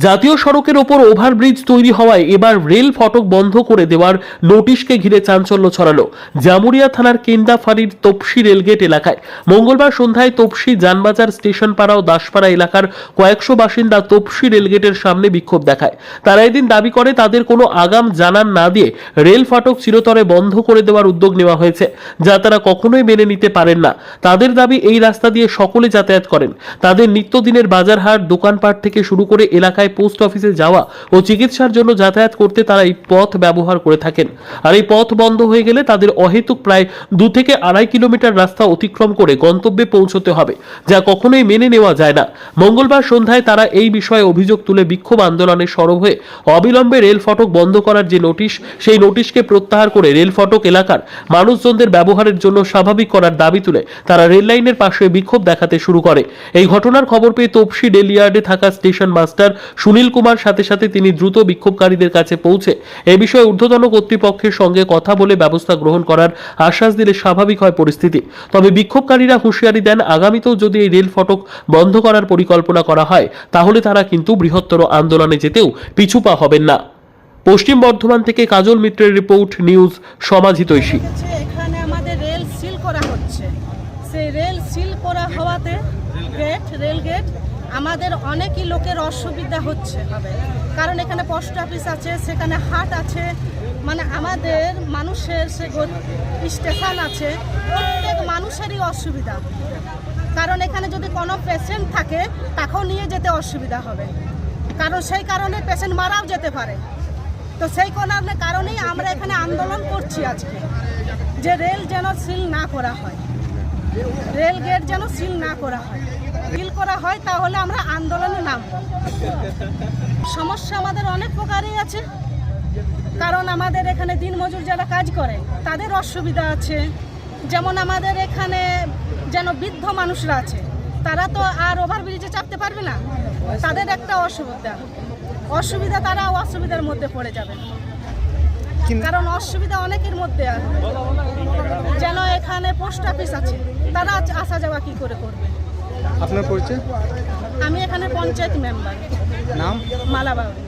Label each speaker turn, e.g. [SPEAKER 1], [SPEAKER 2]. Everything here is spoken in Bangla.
[SPEAKER 1] জাতীয় সড়কের ওপর ওভারব্রিজ তৈরি হওয়ায় এবার রেল ফটক বন্ধ করে দেওয়ার নোটিশকে ঘিরে চাঞ্চল্য ছড়ালো। জামুরিয়া থানার কেন্দাফাড়ির তপসি রেলগেট এলাকায়। মঙ্গলবার সন্ধ্যায় তপসি যানবাজার স্টেশন পাড়া ও দাসপাড়া এলাকার কয়েকশো বাসিন্দা তপসি রেলগেটের সামনে বিক্ষোভ দেখায়। তারা এদিন দাবি করে, তাদের কোনো আগাম জানান না দিয়ে রেল ফটক চিরতরে বন্ধ করে দেওয়ার উদ্যোগ নেওয়া হয়েছে, যা তারা কখনোই মেনে নিতে পারেন না। তাদের দাবি, এই রাস্তা দিয়ে সকলে যাতায়াত করেন। তাদের নিত্যদিনের বাজারহাট দোকানপাট থেকে শুরু করে এলাকায় পোস্ট অফিসে যাওয়া ও চিকিৎসার জন্য যাতায়াত করতে তারা এই পথ ব্যবহার করে থাকেন। আর এই পথ বন্ধ হয়ে গেলে তাদের অহেতুক প্রায় দু থেকে আড়াই কিলোমিটার রাস্তা অতিক্রম করে গন্তব্যে পৌঁছতে হবে, যা কখনোই মেনে নেওয়া যায় না। মঙ্গলবার সন্ধ্যায় তারা এই বিষয়ে অভিযোগ তুলে বিক্ষোভ আন্দোলনে সরব হয়ে অবিলম্বে রেল ফটক বন্ধ করার যে নোটিশ, সেই নোটিশকে প্রত্যাহার করে রেল ফটক এলাকার মানুষজনদের ব্যবহারের জন্য স্বাভাবিক করার দাবি তুলে তারা রেল লাইনের পাশে বিক্ষোভ দেখাতে শুরু করে। এই ঘটনার খবর পেয়ে তপসি রেলিয়ার্ডে থাকা স্টেশন মাস্টার সুনীল কুমার সাথে সাথে তিনি দ্রুত বিক্ষোভকারীদের কাছে পৌঁছে এ বিষয়ে ঊর্ধ্বতন কর্তৃপক্ষের সঙ্গে কথা বলে ব্যবস্থা গ্রহণ করার আশ্বাস দিলে স্বাভাবিক হয় পরিস্থিতি। তবে বিক্ষোভকারীরা হুঁশিয়ারি দেন, আগামীতেও যদি এই রেল ফটক বন্ধ করার পরিকল্পনা করা হয়, তাহলে তারা কিন্তু বৃহত্তর আন্দোলনে যেতেও পিছু পা হবেন না। পশ্চিম বর্ধমান থেকে কাজল মিত্রের রিপোর্ট, নিউজ সমাজিতৈষী
[SPEAKER 2] হচ্ছে এখানে আমাদের রেল সিল করা হচ্ছে। সেই রেল সিল করা হওয়াতে গেট রেল গেট আমাদের অনেকই লোকের অসুবিধা হচ্ছে। হবে কারণ এখানে পোস্ট অফিস আছে, সেখানে হাট আছে মানে আমাদের মানুষের সে স্টেশন আছে, প্রত্যেক মানুষেরই অসুবিধা। কারণ এখানে যদি কোনো পেশেন্ট থাকে, তাকেও নিয়ে যেতে অসুবিধা হবে। কারণ সেই কারণে পেশেন্ট মারাও যেতে পারে। তো সেই কারণে, কারণেই আমরা এখানে আন্দোলন করছি আজকে, যে রেল যেন সিল না করা হয়। রেল গেট যেন সিল না করা হয়। সিল করা হয় তাহলে আমরা আন্দোলনে নামব। সমস্যা আমাদের অনেক প্রকারই আছে কারণ আমাদের এখানে দিনমজুর যারা কাজ করে তাদের অসুবিধা আছে। যেমন আমাদের এখানে যেন বৃদ্ধ মানুষরা আছে তারা তো আর ওভারব্রিজে চাপতে পারবে না। তাদের একটা অসুবিধা। অসুবিধা তারা অসুবিধার মধ্যে পড়ে যাবে। কারণ অসুবিধা অনেকের মধ্যে আছে। যেন এখানে পোস্ট অফিস আছে তারা আসা যাওয়া কি করে করবে?
[SPEAKER 3] আপনার পরিচয়?
[SPEAKER 2] আমি এখানে পঞ্চায়েত মেম্বার।
[SPEAKER 3] নাম?
[SPEAKER 2] মালাবাউরি।